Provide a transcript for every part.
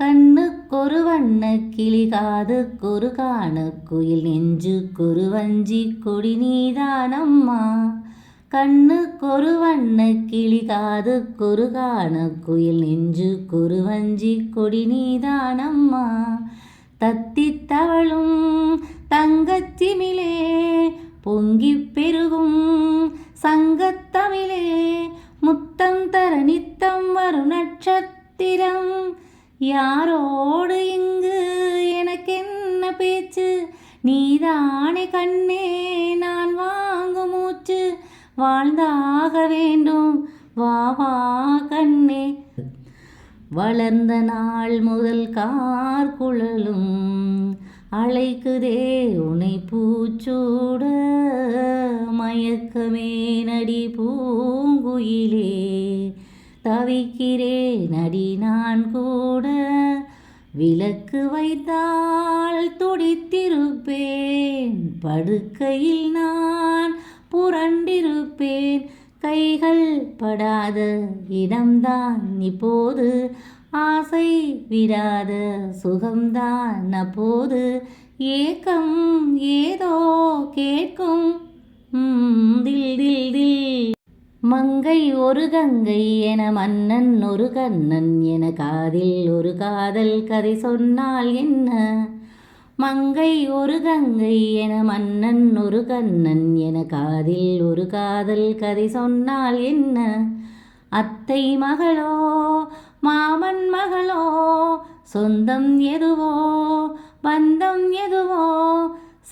கண்ணுக்கொரு வண்ண கிளி காதுக்கொரு காண குயில் நெஞ்சுக்கொரு வஞ்சி கொடி நீதானம்மா. கண்ணுக்கொரு வண்ண கிளி காதுக்கொரு காண குயில் நெஞ்சுக்கொரு வஞ்சி கொடி நீதானம்மா. தத்தித் தவழும் தங்கச்சிமிலே பொங்கிப் பெருகும் சங்கத்தமிழே முத்தம் தர நித்தம் வரும் நட்சத்திரம். யாரோடு இங்கு எனக்கு என்ன பேச்சு? நீதானே கண்ணே நான் வாங்கும் மூச்சு. வாழ்ந்தாக வேண்டும் வா வா கண்ணே. வளர்ந்த நாள் முதல் கார் குழலும் அழைக்குதே உனை பூச்சூட. மயக்கமே நடி பூங்குயிலே. தவிக்கிறேன் அடி நான் கூட விளக்கு வைத்தால் துடித்திருப்பேன் படுக்கையில் நான் புரண்டிருப்பேன் கைகள் படாத இடம்தான் இப்போது ஆசை விடாத சுகம்தான் அப்போது ஏக்கம் ஏதோ கேட்கும் தில் தில் மங்கை ஒரு கங்கை என மன்னன் ஒரு கண்ணன் என காதில் ஒரு காதல் கதை சொன்னால் என்ன? மங்கை ஒரு கங்கை என மன்னன் ஒரு கண்ணன் என காதில் ஒரு காதல் கதை சொன்னால் என்ன? அத்தை மகளோ மாமன் மகளோ சொந்தம் எதுவோ பந்தம் எதுவோ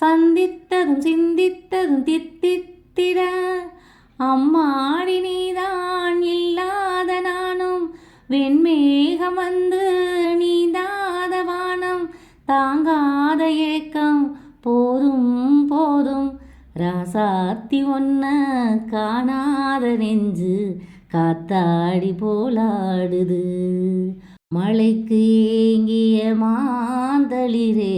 சந்தித்ததும் சிந்தித்ததும் தித்தித்திட அம்மாடி நீதான் இல்லாத நானும் வெண்மேகம் வந்து நீந்தாத வானம். தாங்காத ஏக்கம் போதும் போதும். ராசாத்தி ஒன்ன காணாத நெஞ்சு காத்தாடி போலாடுது. மழைக்கு ஏங்கிய மாந்தளிரே.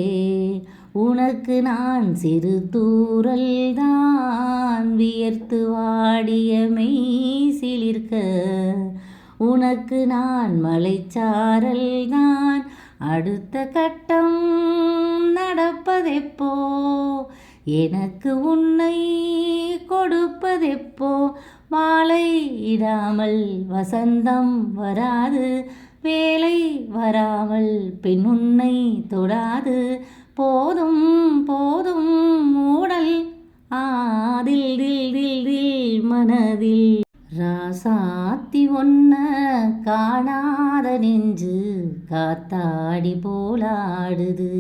உனக்கு நான் சிறு தூரல் தான் வியர்த்து வாடிய மெய் சிலிர்க்க உனக்கு நான் மலைச்சாரல் தான் அடுத்த கட்டம் நடப்பதெப்போ? எனக்கு உன்னை கொடுப்பதெப்போ? மாலை இடாமல் வசந்தம் வராது வேலை வராமல் பெண் உன்னை தொடாது போதும் போதும் மூடல். ஆதில் தில் தில் தில் மனதில். ராசாத்தி ஒன்ன காணாத நெஞ்சு காத்தாடி போலாடுது.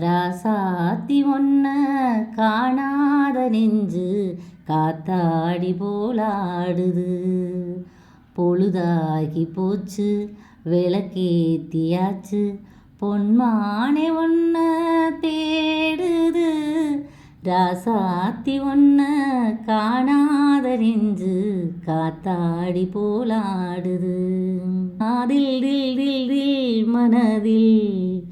ராசாத்தி ஒன்ன காணாத நெஞ்சு காத்தாடி போலாடுது. பொழுதாகி போச்சு விளக்கேத்தியாச்சு பொன்மானே ஒன்ன தேடுது ராசாத்தி ஒன்ன காணாதறிஞ்சு காத்தாடி போலாடுது. அதில் தில் தில் தில் மனதில்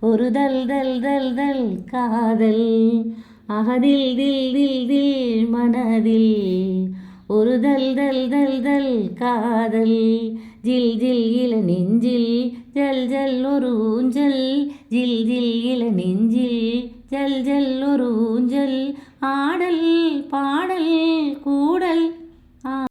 ஒரு தல் தல் தல் தல் காதல் அகதில் தில் தில் தில் மனதில் ஒரு தல் தல் தல் தல் காதல் ജിൽ ജിൽ ഇല നെഞ്ചിൽ ജൽ ജൽ ഒരു ഊഞ്ചൽ. ജിൽ ജിൽ ഇല നെഞ്ചിൽ ജൽ ജൽ ഒരു ഊഞ്ചൽ. ആടൽ പാടൽ കൂടൽ.